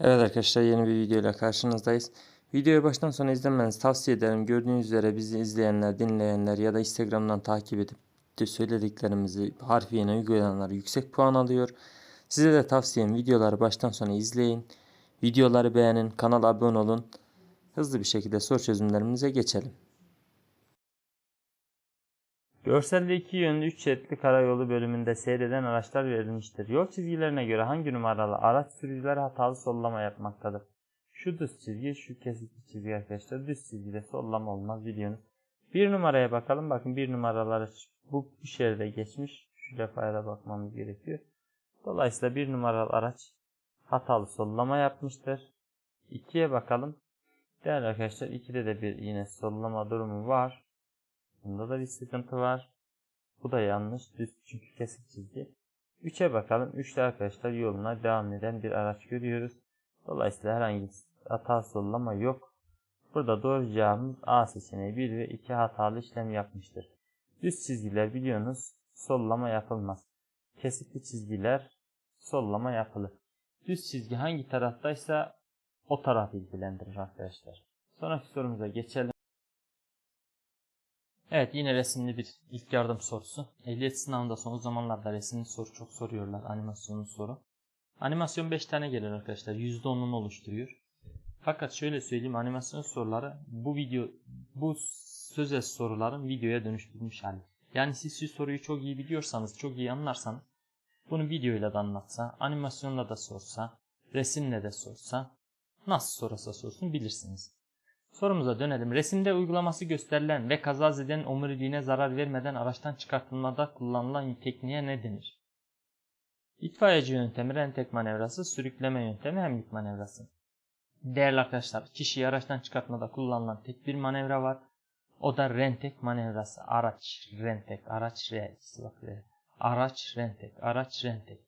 Evet arkadaşlar yeni bir video ile karşınızdayız. Videoyu baştan sona izlemenizi tavsiye ederim. Gördüğünüz üzere bizi izleyenler, dinleyenler ya da Instagram'dan takip edip de söylediklerimizi harfiyen uygulayanlar yüksek puan alıyor. Size de tavsiyem videoları baştan sona izleyin. Videoları beğenin, kanala abone olun. Hızlı bir şekilde soru çözümlerimize geçelim. Görselde iki yönlü 3 şeritli karayolu bölümünde seyreden araçlar verilmiştir. Yol çizgilerine göre hangi numaralı araç sürücüler hatalı sollama yapmaktadır? Şu düz çizgi, şu kesikli çizgi arkadaşlar. Düz çizgide sollama olmaz biliyorsunuz. Bir numaraya bakalım. Bakın bir numaralı araç bu, bu şeride geçmiş. Şu defaya da bakmamız gerekiyor. Dolayısıyla bir numaralı araç hatalı sollama yapmıştır. İkiye bakalım. Değerli arkadaşlar 2'de de bir yine sollama durumu var. Bunda da bir sıkıntı var. Bu da yanlış. Düz çünkü kesik çizgi. 3'e bakalım. 3'te arkadaşlar yoluna devam eden bir araç görüyoruz. Dolayısıyla herhangi bir hata sollama yok. Burada doğru cevabımız A seçeneği 1 ve 2 hatalı işlem yapmıştır. Düz çizgiler biliyorsunuz sollama yapılmaz. Kesikli çizgiler sollama yapılır. Düz çizgi hangi taraftaysa o taraf ilgilendirir arkadaşlar. Sonraki sorumuza geçelim. Evet yine resimli bir ilk yardım sorusu. Ehliyet sınavında son zamanlarda resimli soru çok soruyorlar. Animasyonlu soru. Animasyon 5 tane gelir arkadaşlar. %10'unu oluşturuyor. Fakat şöyle söyleyeyim animasyon soruları bu video bu sözel soruların videoya dönüştürülmüş hali. Yani siz şu soruyu çok iyi biliyorsanız, çok iyi anlarsanız bunu videoyla da anlatsa, animasyonla da sorsa, resimle de sorsa, nasıl sorarsa sorsun bilirsiniz. Sorumuza dönelim. Resimde uygulaması gösterilen ve kazazeden omuriliğine zarar vermeden araçtan çıkartılmada kullanılan tekniğe ne denir? İtfaiyeci yöntemi, rentek manevrası, sürükleme yöntemi, hemlik manevrası. Değerli arkadaşlar, kişiyi araçtan çıkartmada kullanılan tek bir manevra var. O da rentek manevrası. Araç, rentek, araç, re. Araç, rentek, araç, rentek.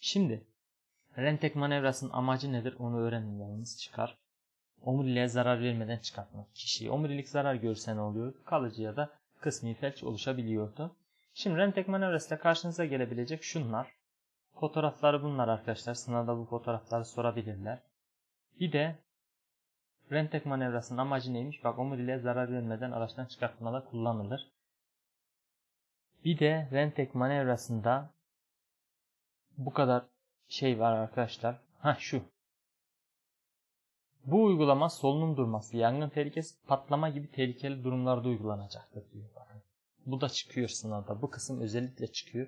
Şimdi, rentek manevrasının amacı nedir onu öğrenin yalnız çıkar. Omuriliğe zarar vermeden çıkartmak. Kişiyi omurilik zarar görse ne oluyor? Kalıcı ya da kısmi felç oluşabiliyordu. Şimdi rentek manevrasıyla karşınıza gelebilecek şunlar. Fotoğrafları bunlar arkadaşlar. Sınavda bu fotoğrafları sorabilirler. Bir de rentek manevrasının amacı neymiş? Bak omuriliğe zarar vermeden araçtan çıkartmada kullanılır. Bir de rentek manevrasında bu kadar şey var arkadaşlar. Ha şu. Bu uygulama solunum durması, yangın tehlikesi, patlama gibi tehlikeli durumlarda uygulanacaktır diyor. Bu da çıkıyor sınavda. Bu kısım özellikle çıkıyor.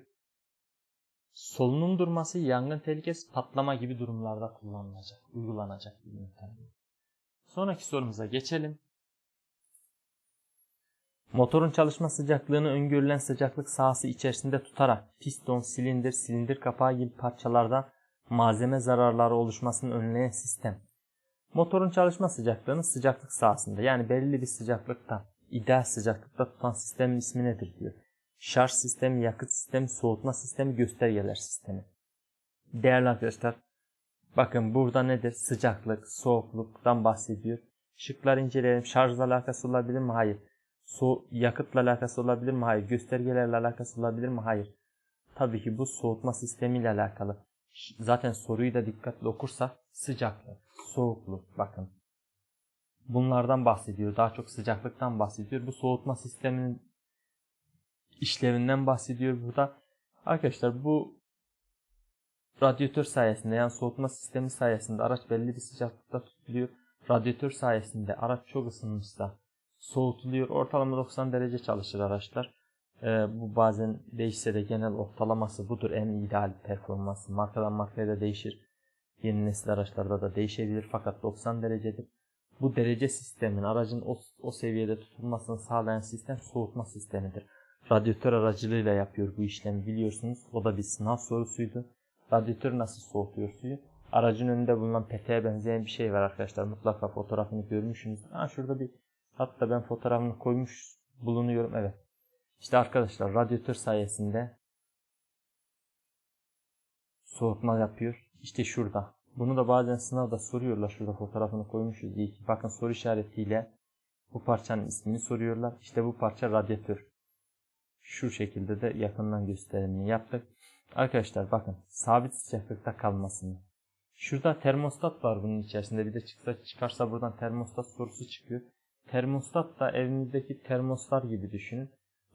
Solunum durması, yangın tehlikesi, patlama gibi durumlarda kullanılacak, uygulanacak bir yöntem. Sonraki sorumuza geçelim. Motorun çalışma sıcaklığını öngörülen sıcaklık sahası içerisinde tutarak piston, silindir, silindir kapağı gibi parçalardan malzeme zararları oluşmasını önleyen sistem. Motorun çalışma sıcaklığını sıcaklık sahasında yani belirli bir sıcaklıkta, ideal sıcaklıkta tutan sistemin ismi nedir diyor. Şarj sistemi, yakıt sistemi, soğutma sistemi, göstergeler sistemi. Değerli arkadaşlar, bakın burada nedir? Sıcaklık, soğukluktan bahsediyor. Şıklar inceleyelim. Şarjla alakası olabilir mi? Hayır. So yakıtla alakası olabilir mi? Hayır. Göstergelerle alakası olabilir mi? Hayır. Tabii ki bu soğutma sistemiyle alakalı. Zaten soruyu da dikkatli okursak sıcaklık, soğukluk bakın. Bunlardan bahsediyor. Daha çok sıcaklıktan bahsediyor. Bu soğutma sisteminin işlevinden bahsediyor burada. Arkadaşlar bu radyatör sayesinde yani soğutma sistemi sayesinde araç belli bir sıcaklıkta tutuluyor. Radyatör sayesinde araç çok ısınmışsa soğutuluyor. Ortalama 90 derece çalışır araçlar. Ee, bu bazen değişse de genel ortalaması budur. En ideal performansı. Markadan markaya da değişir. Yeni nesil araçlarda da değişebilir fakat 90 derecedir. Bu derece sistemin aracın o, o seviyede tutulmasını sağlayan sistem soğutma sistemidir. Radyatör aracılığıyla yapıyor bu işlemi biliyorsunuz. O da bir sınav sorusuydu. Radyatör nasıl soğutuyor suyu? Aracın önünde bulunan peteğe benzeyen bir şey var arkadaşlar. Mutlaka fotoğrafını görmüşsünüz. Ha şurada bir hatta ben fotoğrafını koymuş bulunuyorum. Evet. İşte arkadaşlar radyatör sayesinde soğutma yapıyor. İşte şurada. Bunu da bazen sınavda soruyorlar. Şurada fotoğrafını koymuşuz. Ki. Bakın soru işaretiyle bu parçanın ismini soruyorlar. İşte bu parça radyatör. Şu şekilde de yakından gösterimini yaptık. Arkadaşlar bakın sabit sıcaklıkta kalmasını, Şurada termostat var bunun içerisinde. Bir de çıksa çıkarsa buradan termostat sorusu çıkıyor. Termostat da evinizdeki termoslar gibi düşünün.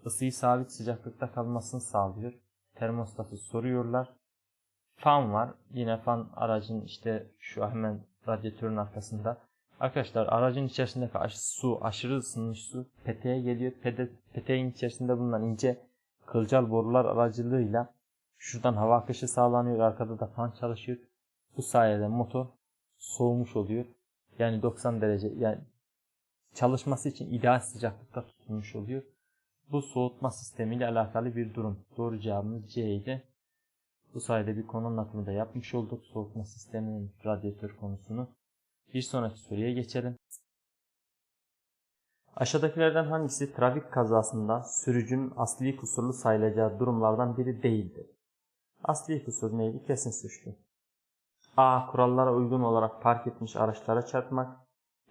Isıyı sabit sıcaklıkta kalmasını sağlıyor. Termostatı soruyorlar. Fan var. Yine fan aracın işte şu hemen radyatörün arkasında. Arkadaşlar aracın içerisindeki su aşırı ısınmış su peteğe geliyor. Pete, peteğin içerisinde bulunan ince kılcal borular aracılığıyla şuradan hava akışı sağlanıyor. Arkada da fan çalışıyor. Bu sayede motor soğumuş oluyor. Yani 90 derece yani çalışması için ideal sıcaklıkta tutulmuş oluyor. Bu soğutma sistemiyle alakalı bir durum. Doğru cevabımız C idi. Bu sayede bir konu anlatımı da yapmış olduk. Soğutma sisteminin radyatör konusunu. Bir sonraki soruya geçelim. Aşağıdakilerden hangisi trafik kazasında sürücünün asli kusurlu sayılacağı durumlardan biri değildir? Asli kusur neydi? Kesin suçlu. A. Kurallara uygun olarak park etmiş araçlara çarpmak.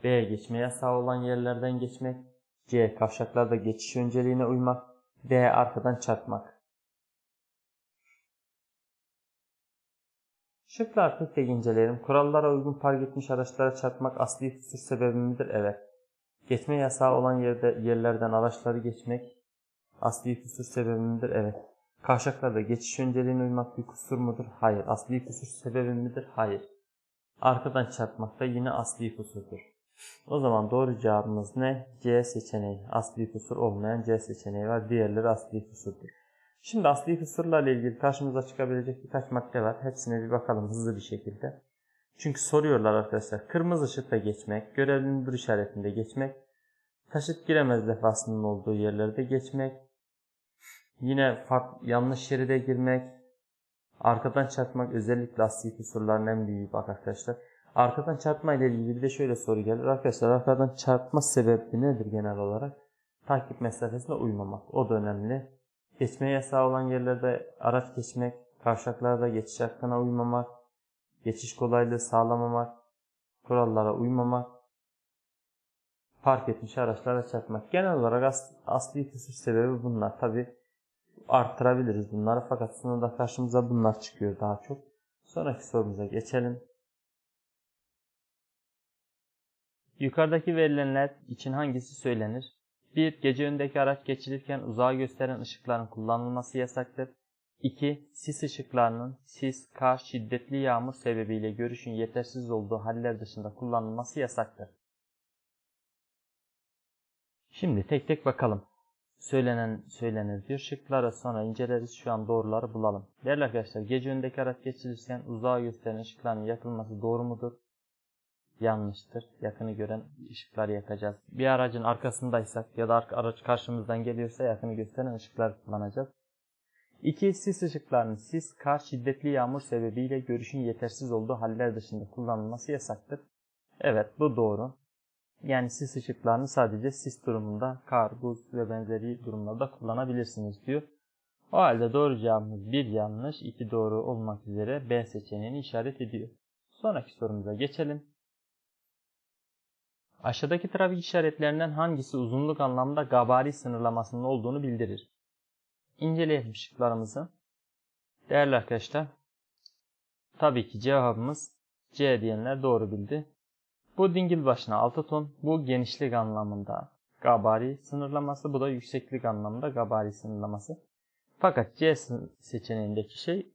B. Geçme yasağı olan yerlerden geçmek. C. Kavşaklarda geçiş önceliğine uymak. D. Arkadan çarpmak. Şıklar tek tek inceleyelim. Kurallara uygun park etmiş araçlara çarpmak asli kusur sebebi midir? Evet. Geçme yasağı olan yerde yerlerden araçları geçmek asli kusur sebebi midir? Evet. Kavşaklarda geçiş önceliğine uymak bir kusur mudur? Hayır. Asli kusur sebebi midir? Hayır. Arkadan çarpmak da yine asli kusurdur. O zaman doğru cevabımız ne? C seçeneği. Asli kusur olmayan C seçeneği var. Diğerleri asli kusurdur. Şimdi asli kusurlarla ilgili karşımıza çıkabilecek birkaç madde var. Hepsine bir bakalım hızlı bir şekilde. Çünkü soruyorlar arkadaşlar. Kırmızı ışıkta geçmek, görevlinin dur işaretinde geçmek, taşıt giremez lefasının olduğu yerlerde geçmek, yine fark, yanlış şeride girmek, arkadan çarpmak özellikle asli kusurların en büyüğü bak arkadaşlar. Arkadan çarpma ile ilgili de şöyle soru gelir. Arkadaşlar arkadan çarpma sebebi nedir genel olarak? Takip mesafesine uymamak. O da önemli. Geçme yasağı olan yerlerde araç geçmek, kavşaklarda geçiş hakkına uymamak, geçiş kolaylığı sağlamamak, kurallara uymamak, park etmiş araçlara çarpmak. Genel olarak as asli kusur sebebi bunlar. Tabi arttırabiliriz bunları fakat sınavda karşımıza bunlar çıkıyor daha çok. Sonraki sorumuza geçelim. Yukarıdaki verilenler için hangisi söylenir? 1. Gece öndeki araç geçilirken uzağa gösteren ışıkların kullanılması yasaktır. 2. Sis ışıklarının sis, kar, şiddetli yağmur sebebiyle görüşün yetersiz olduğu haller dışında kullanılması yasaktır. Şimdi tek tek bakalım. Söylenen söylenir diyor. Şıkları sonra inceleriz. Şu an doğruları bulalım. Değerli arkadaşlar gece öndeki araç geçilirken uzağa gösteren ışıkların yakılması doğru mudur? Yanlıştır. Yakını gören ışıkları yakacağız. Bir aracın arkasındaysak ya da araç karşımızdan geliyorsa yakını gösteren ışıklar kullanacağız. 2. Sis ışıklarının sis, kar, şiddetli yağmur sebebiyle görüşün yetersiz olduğu haller dışında kullanılması yasaktır. Evet bu doğru. Yani sis ışıklarını sadece sis durumunda, kar, buz ve benzeri durumlarda kullanabilirsiniz diyor. O halde doğru cevabımız 1 yanlış, 2 doğru olmak üzere B seçeneğini işaret ediyor. Sonraki sorumuza geçelim. Aşağıdaki trafik işaretlerinden hangisi uzunluk anlamda gabari sınırlamasının olduğunu bildirir? İnceleyelim şıklarımızı. Değerli arkadaşlar, tabii ki cevabımız C diyenler doğru bildi. Bu dingil başına 6 ton, bu genişlik anlamında gabari sınırlaması, bu da yükseklik anlamında gabari sınırlaması. Fakat C seçeneğindeki şey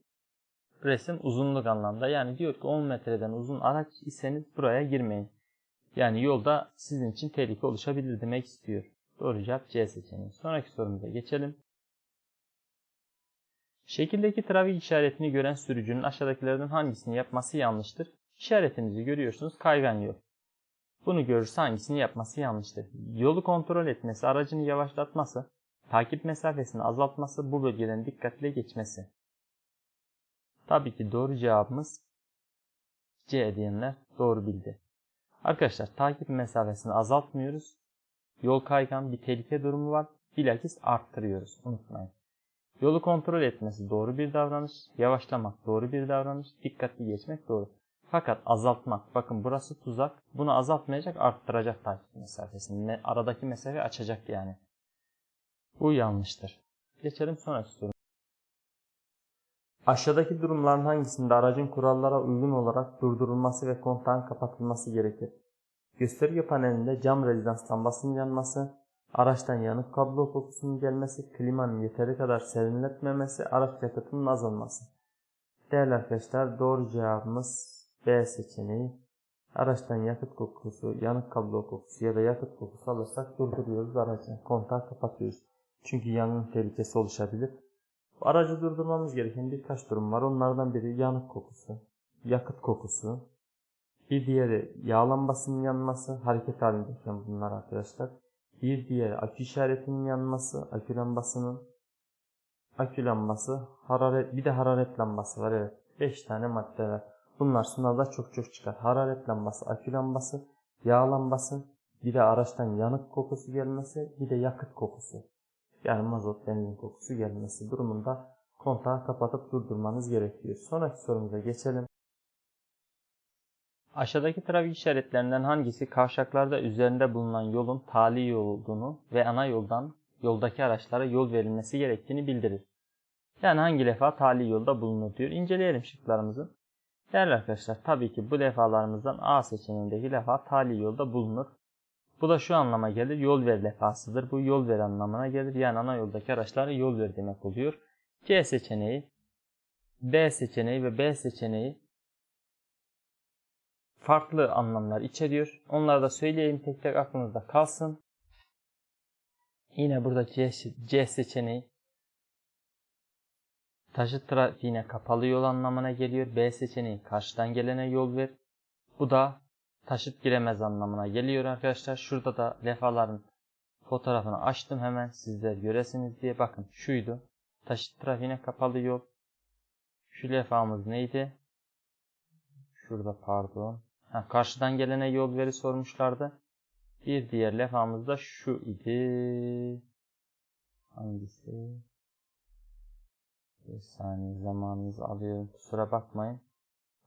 resim uzunluk anlamda. Yani diyor ki 10 metreden uzun araç iseniz buraya girmeyin. Yani yolda sizin için tehlike oluşabilir demek istiyor. Doğru cevap C seçeneği. Sonraki sorumuza geçelim. Şekildeki trafik işaretini gören sürücünün aşağıdakilerden hangisini yapması yanlıştır? İşaretinizi görüyorsunuz kaygan yol. Bunu görürse hangisini yapması yanlıştır? Yolu kontrol etmesi, aracını yavaşlatması, takip mesafesini azaltması, bu bölgeden dikkatle geçmesi. Tabii ki doğru cevabımız C diyenler doğru bildi. Arkadaşlar takip mesafesini azaltmıyoruz. Yol kaygan bir tehlike durumu var. Bilakis arttırıyoruz. Unutmayın. Yolu kontrol etmesi doğru bir davranış. Yavaşlamak doğru bir davranış. Dikkatli geçmek doğru. Fakat azaltmak. Bakın burası tuzak. Bunu azaltmayacak arttıracak takip mesafesini. Aradaki mesafeyi açacak yani. Bu yanlıştır. Geçelim sonraki soru. Aşağıdaki durumların hangisinde aracın kurallara uygun olarak durdurulması ve kontağın kapatılması gerekir? Gösterge panelinde cam rezidans lambasının yanması, araçtan yanık kablo kokusunun gelmesi, klimanın yeteri kadar serinletmemesi, araç yakıtının azalması. Değerli arkadaşlar doğru cevabımız B seçeneği. Araçtan yakıt kokusu, yanık kablo kokusu ya da yakıt kokusu alırsak durduruyoruz aracı. Kontağı kapatıyoruz. Çünkü yangın tehlikesi oluşabilir. Aracı durdurmamız gereken birkaç durum var. Onlardan biri yanık kokusu, yakıt kokusu. Bir diğeri yağ lambasının yanması, hareket halindeyken bunlar arkadaşlar. Bir diğeri akü işaretinin yanması, akü lambasının. Akü lambası, hararet, bir de hararet lambası var evet. 5 tane madde var. Bunlar sınavda çok çok çıkar. Hararet lambası, akü lambası, yağ lambası, bir de araçtan yanık kokusu gelmesi, bir de yakıt kokusu. Yani mazot, benzin kokusu gelmesi durumunda kontağı kapatıp durdurmanız gerekiyor. Sonraki sorumuza geçelim. Aşağıdaki trafik işaretlerinden hangisi kavşaklarda üzerinde bulunan yolun tali yol olduğunu ve ana yoldan yoldaki araçlara yol verilmesi gerektiğini bildirir? Yani hangi defa tali yolda bulunur diyor. İnceleyelim şıklarımızı. Değerli arkadaşlar tabii ki bu defalarımızdan A seçeneğindeki defa tali yolda bulunur. Bu da şu anlama gelir. Yol ver lefasıdır. Bu yol ver anlamına gelir. Yani ana yoldaki araçlara yol ver demek oluyor. C seçeneği, B seçeneği ve B seçeneği farklı anlamlar içeriyor. Onları da söyleyeyim tek tek aklınızda kalsın. Yine burada C, C seçeneği taşıt trafiğine kapalı yol anlamına geliyor. B seçeneği karşıdan gelene yol ver. Bu da taşıt giremez anlamına geliyor arkadaşlar. Şurada da lefaların fotoğrafını açtım hemen sizler göresiniz diye. Bakın şuydu. Taşıt trafiğine kapalı yol. Şu lefamız neydi? Şurada pardon. Ha, karşıdan gelene yol veri sormuşlardı. Bir diğer lefamız da şu idi. Hangisi? Bir saniye zamanınızı alıyorum. Kusura bakmayın.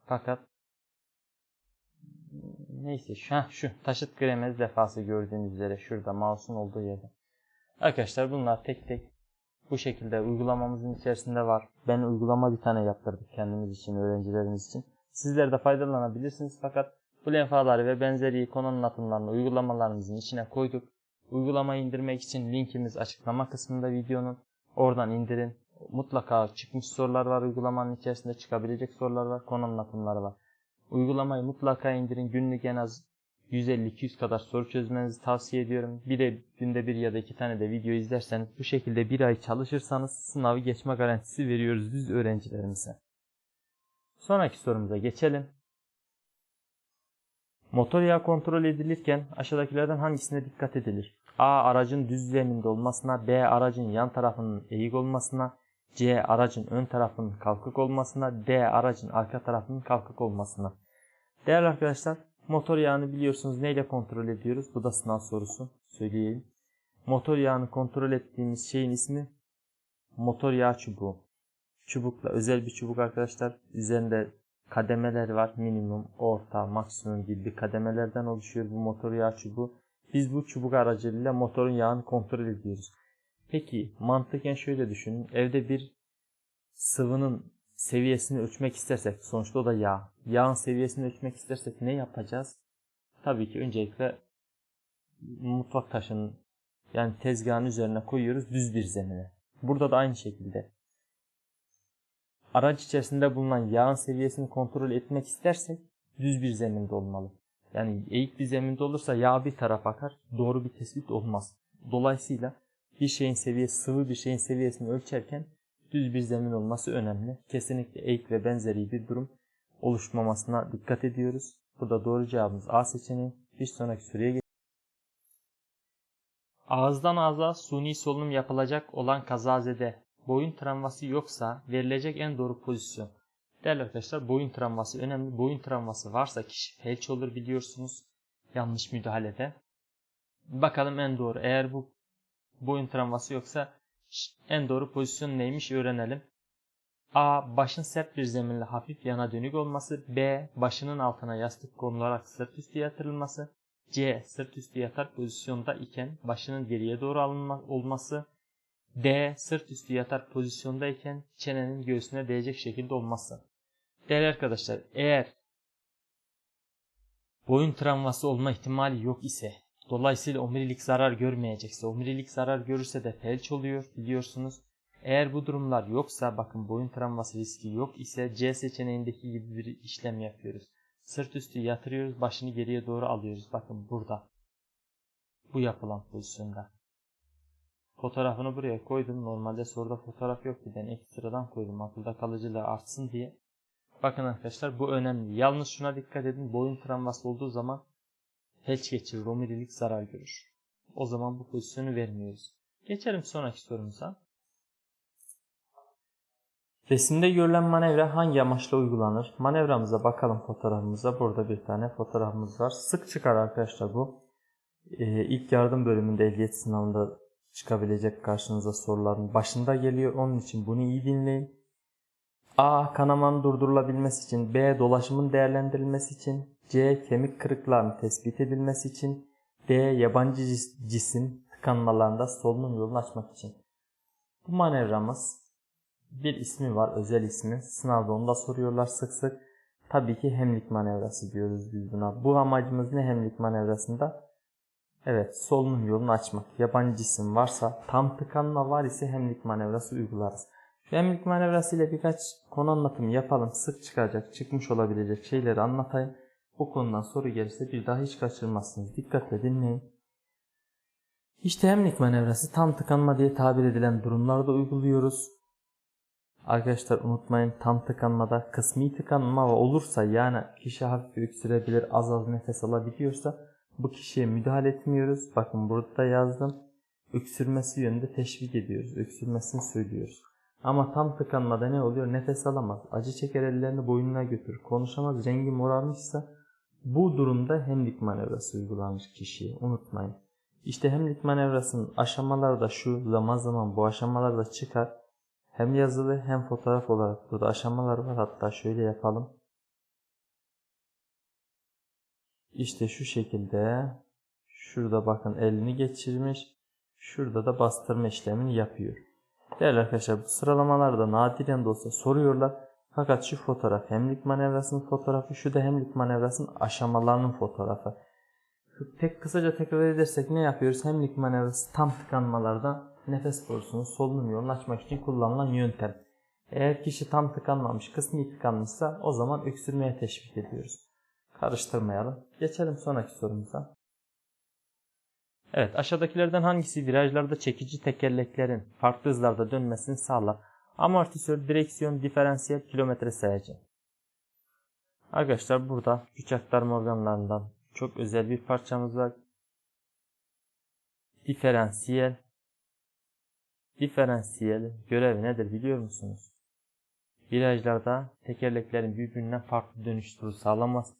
Fakat neyse şu, heh, şu taşıt gremez defası gördüğünüz üzere şurada mouse'un olduğu yerde. Arkadaşlar bunlar tek tek bu şekilde uygulamamızın içerisinde var. Ben uygulama bir tane yaptırdık kendimiz için, öğrencilerimiz için. Sizler de faydalanabilirsiniz fakat bu lenfaları ve benzeri konu anlatımlarını uygulamalarımızın içine koyduk. Uygulamayı indirmek için linkimiz açıklama kısmında videonun. Oradan indirin. Mutlaka çıkmış sorular var uygulamanın içerisinde çıkabilecek sorular var, konu anlatımları var. Uygulamayı mutlaka indirin. Günlük en az 150-200 kadar soru çözmenizi tavsiye ediyorum. Bir de günde bir ya da iki tane de video izlerseniz bu şekilde bir ay çalışırsanız sınavı geçme garantisi veriyoruz biz öğrencilerimize. Sonraki sorumuza geçelim. Motor yağı kontrol edilirken aşağıdakilerden hangisine dikkat edilir? A. Aracın düz zeminde olmasına, B. Aracın yan tarafının eğik olmasına, C. Aracın ön tarafının kalkık olmasına, D. Aracın arka tarafının kalkık olmasına. Değerli arkadaşlar, motor yağını biliyorsunuz neyle kontrol ediyoruz? Bu da sınav sorusu. Söyleyeyim. Motor yağını kontrol ettiğimiz şeyin ismi motor yağ çubuğu. Çubukla özel bir çubuk arkadaşlar. Üzerinde kademeler var. Minimum, orta, maksimum gibi kademelerden oluşuyor bu motor yağ çubuğu. Biz bu çubuk aracılığıyla motorun yağını kontrol ediyoruz. Peki mantıken şöyle düşünün. Evde bir sıvının seviyesini ölçmek istersek sonuçta o da yağ. Yağın seviyesini ölçmek istersek ne yapacağız? Tabii ki öncelikle mutfak taşının yani tezgahın üzerine koyuyoruz düz bir zemine. Burada da aynı şekilde araç içerisinde bulunan yağın seviyesini kontrol etmek istersek düz bir zeminde olmalı. Yani eğik bir zeminde olursa yağ bir taraf akar. Doğru bir tespit olmaz. Dolayısıyla bir şeyin seviyesi, sıvı bir şeyin seviyesini ölçerken düz bir zemin olması önemli. Kesinlikle eğik ve benzeri bir durum oluşmamasına dikkat ediyoruz. Bu da doğru cevabımız A seçeneği. Bir sonraki soruya geçelim. Ağızdan ağza suni solunum yapılacak olan kazazede boyun travması yoksa verilecek en doğru pozisyon. Değerli arkadaşlar boyun travması önemli. Boyun travması varsa kişi felç olur biliyorsunuz. Yanlış müdahalede. Bakalım en doğru. Eğer bu boyun travması yoksa en doğru pozisyon neymiş öğrenelim. A. Başın sert bir zeminle hafif yana dönük olması. B. Başının altına yastık konularak sırt üstü yatırılması. C. Sırt üstü yatar pozisyonda iken başının geriye doğru alınma olması. D. Sırt üstü yatar pozisyondayken çenenin göğsüne değecek şekilde olması. Değerli arkadaşlar eğer boyun travması olma ihtimali yok ise dolayısıyla omurilik zarar görmeyecekse omurilik zarar görürse de felç oluyor biliyorsunuz. Eğer bu durumlar yoksa bakın boyun travması riski yok ise C seçeneğindeki gibi bir işlem yapıyoruz. Sırt üstü yatırıyoruz başını geriye doğru alıyoruz. Bakın burada. Bu yapılan pozisyonda. Fotoğrafını buraya koydum. Normalde soruda fotoğraf yok. Ben ekstradan koydum. Akılda kalıcılığı artsın diye. Bakın arkadaşlar bu önemli. Yalnız şuna dikkat edin. Boyun travması olduğu zaman felç geçirir. Omurilik zarar görür. O zaman bu pozisyonu vermiyoruz. Geçelim sonraki sorumuza. Resimde görülen manevra hangi amaçla uygulanır? Manevramıza bakalım fotoğrafımıza. Burada bir tane fotoğrafımız var. Sık çıkar arkadaşlar bu. Ee, ilk yardım bölümünde ehliyet sınavında çıkabilecek karşınıza soruların başında geliyor. Onun için bunu iyi dinleyin. A. Kanamanın durdurulabilmesi için. B. Dolaşımın değerlendirilmesi için. C. Kemik kırıklarının tespit edilmesi için. D. Yabancı cis- cisim tıkanmalarında solunum yolunu açmak için. Bu manevramız bir ismi var, özel ismi. Sınavda onu da soruyorlar sık sık. Tabii ki hemlik manevrası diyoruz biz buna. Bu amacımız ne hemlik manevrasında? Evet, solunum yolunu açmak. Yabancı cisim varsa, tam tıkanma var ise hemlik manevrası uygularız. Şu hemlik manevrası ile birkaç konu anlatımı yapalım. Sık çıkacak, çıkmış olabilecek şeyleri anlatayım. Bu konudan soru gelirse bir daha hiç kaçırmazsınız. Dikkatle dinleyin. İşte hemlik manevrası tam tıkanma diye tabir edilen durumlarda uyguluyoruz. Arkadaşlar unutmayın tam tıkanmada kısmi tıkanma olursa yani kişi hafif öksürebilir az az nefes alabiliyorsa bu kişiye müdahale etmiyoruz. Bakın burada da yazdım. Öksürmesi yönünde teşvik ediyoruz. Öksürmesini söylüyoruz. Ama tam tıkanmada ne oluyor? Nefes alamaz. Acı çeker ellerini boynuna götür. Konuşamaz. Rengi morarmışsa bu durumda hemlik manevrası uygulanır kişiye. Unutmayın. İşte hemlik manevrasının aşamaları da şu zaman zaman bu aşamalar da çıkar. Hem yazılı hem fotoğraf olarak burada aşamalar var. Hatta şöyle yapalım. İşte şu şekilde şurada bakın elini geçirmiş. Şurada da bastırma işlemini yapıyor. Değerli arkadaşlar bu sıralamalarda nadiren de olsa soruyorlar. Fakat şu fotoğraf hemlik manevrasının fotoğrafı, şu da hemlik manevrasının aşamalarının fotoğrafı. Tek kısaca tekrar edersek ne yapıyoruz? Hemlik manevrası tam tıkanmalarda nefes borusunu solunum yolunu açmak için kullanılan yöntem. Eğer kişi tam tıkanmamış, kısmi tıkanmışsa o zaman öksürmeye teşvik ediyoruz. Karıştırmayalım. Geçelim sonraki sorumuza. Evet aşağıdakilerden hangisi virajlarda çekici tekerleklerin farklı hızlarda dönmesini sağlar? Amortisör, direksiyon, diferansiyel, kilometre sayacı. Arkadaşlar burada güç aktarma organlarından çok özel bir parçamız var. Diferansiyel. Diferansiyel görevi nedir biliyor musunuz? Virajlarda tekerleklerin birbirinden farklı dönüş turu sağlamaz.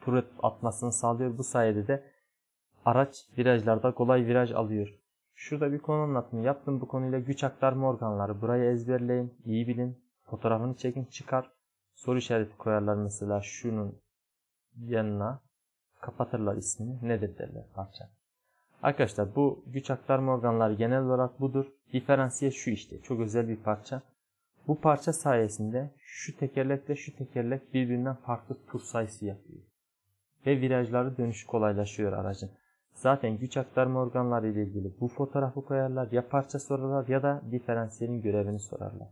Tur atmasını sağlıyor. Bu sayede de araç virajlarda kolay viraj alıyor. Şurada bir konu anlatımı yaptım bu konuyla güç aktarma organları. Burayı ezberleyin, iyi bilin. Fotoğrafını çekin, çıkar. Soru işareti koyarlar mesela şunun yanına. Kapatırlar ismini. Nedir derler parça. Arkadaşlar bu güç aktarma organları genel olarak budur. Diferansiye şu işte. Çok özel bir parça. Bu parça sayesinde şu tekerlekle şu tekerlek birbirinden farklı tur sayısı yapıyor. Ve virajları dönüşü kolaylaşıyor aracın. Zaten güç aktarma organları ile ilgili bu fotoğrafı koyarlar. Ya parça sorarlar ya da diferansiyelin görevini sorarlar.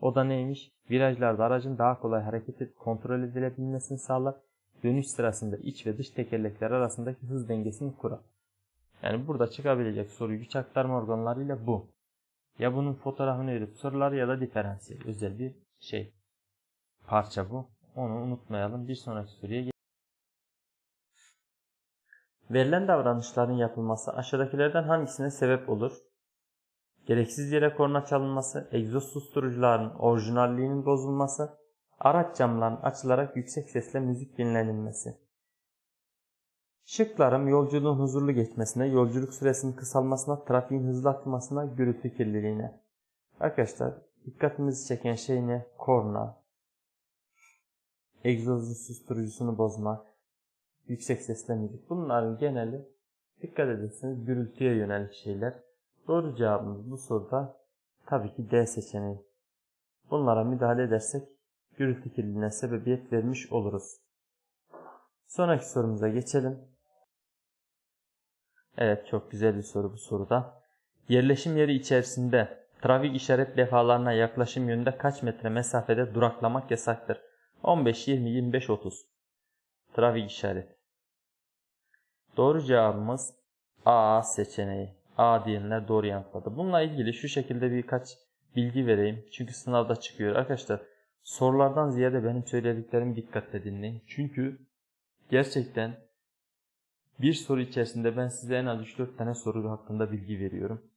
O da neymiş? Virajlarda aracın daha kolay hareket edip kontrol edilebilmesini sağlar. Dönüş sırasında iç ve dış tekerlekler arasındaki hız dengesini kurar. Yani burada çıkabilecek soru güç aktarma organlarıyla bu. Ya bunun fotoğrafını verip sorular ya da diferansiyel. Özel bir şey. Parça bu. Onu unutmayalım. Bir sonraki soruya geçelim. Verilen davranışların yapılması aşağıdakilerden hangisine sebep olur? Gereksiz yere korna çalınması, egzoz susturucuların orijinalliğinin bozulması, araç camlarının açılarak yüksek sesle müzik dinlenilmesi. Şıklarım yolculuğun huzurlu geçmesine, yolculuk süresinin kısalmasına, trafiğin hızlı akmasına, gürültü kirliliğine. Arkadaşlar dikkatimizi çeken şey ne? Korna, egzozun susturucusunu bozmak, yüksek sesle müzik. Bunların geneli dikkat ederseniz gürültüye yönelik şeyler. Doğru cevabımız bu soruda tabii ki D seçeneği. Bunlara müdahale edersek gürültü kirliliğine sebebiyet vermiş oluruz. Sonraki sorumuza geçelim. Evet çok güzel bir soru bu soruda. Yerleşim yeri içerisinde trafik işaret levhalarına yaklaşım yönünde kaç metre mesafede duraklamak yasaktır? 15, 20, 25, 30. Trafik işareti. Doğru cevabımız A seçeneği. A diyenler doğru yanıtladı. Bununla ilgili şu şekilde birkaç bilgi vereyim. Çünkü sınavda çıkıyor. Arkadaşlar sorulardan ziyade benim söylediklerimi dikkatle dinleyin. Çünkü gerçekten bir soru içerisinde ben size en az 3-4 tane soru hakkında bilgi veriyorum.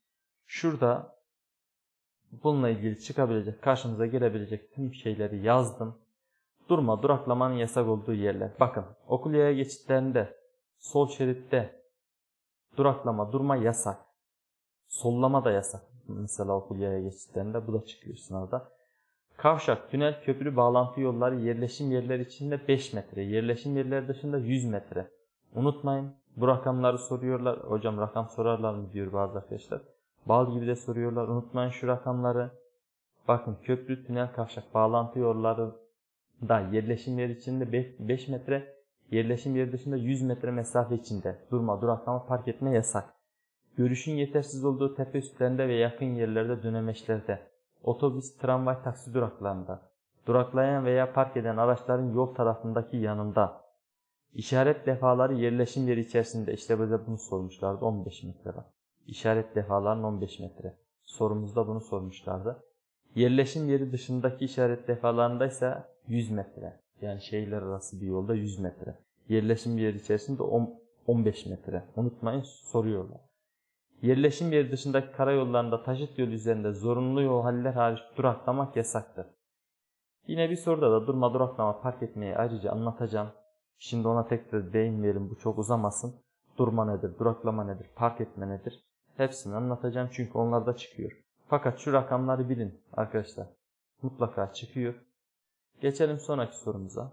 Şurada bununla ilgili çıkabilecek, karşımıza gelebilecek tüm şeyleri yazdım. Durma, duraklamanın yasak olduğu yerler. Bakın okul yaya geçitlerinde, sol şeritte duraklama, durma yasak. Sollama da yasak. Mesela okul yaya geçitlerinde bu da çıkıyor sınavda. Kavşak, tünel, köprü, bağlantı yolları yerleşim yerleri içinde 5 metre, yerleşim yerleri dışında 100 metre. Unutmayın bu rakamları soruyorlar. Hocam rakam sorarlar mı diyor bazı arkadaşlar. Bal gibi de soruyorlar. Unutmayın şu rakamları. Bakın köprü, tünel, kavşak, bağlantı yolları da yerleşim yeri içinde 5 metre, yerleşim yeri dışında 100 metre mesafe içinde durma, duraklama, park etme yasak. Görüşün yetersiz olduğu tepe üstlerinde ve yakın yerlerde dönemeçlerde, otobüs, tramvay, taksi duraklarında, duraklayan veya park eden araçların yol tarafındaki yanında, işaret defaları yerleşim yeri içerisinde, işte bize bunu sormuşlardı 15 metre var. İşaret defaların 15 metre. Sorumuzda bunu sormuşlardı. Yerleşim yeri dışındaki işaret defalarında ise 100 metre. Yani şehirler arası bir yolda 100 metre. Yerleşim yeri içerisinde 15 metre. Unutmayın soruyorlar. Yerleşim yeri dışındaki karayollarında taşıt yolu üzerinde zorunlu yol haller hariç duraklamak yasaktır. Yine bir soruda da durma duraklama park etmeyi ayrıca anlatacağım. Şimdi ona tekrar değinmeyelim bu çok uzamasın. Durma nedir, duraklama nedir, park etme nedir? Hepsini anlatacağım çünkü onlar da çıkıyor. Fakat şu rakamları bilin arkadaşlar. Mutlaka çıkıyor. Geçelim sonraki sorumuza.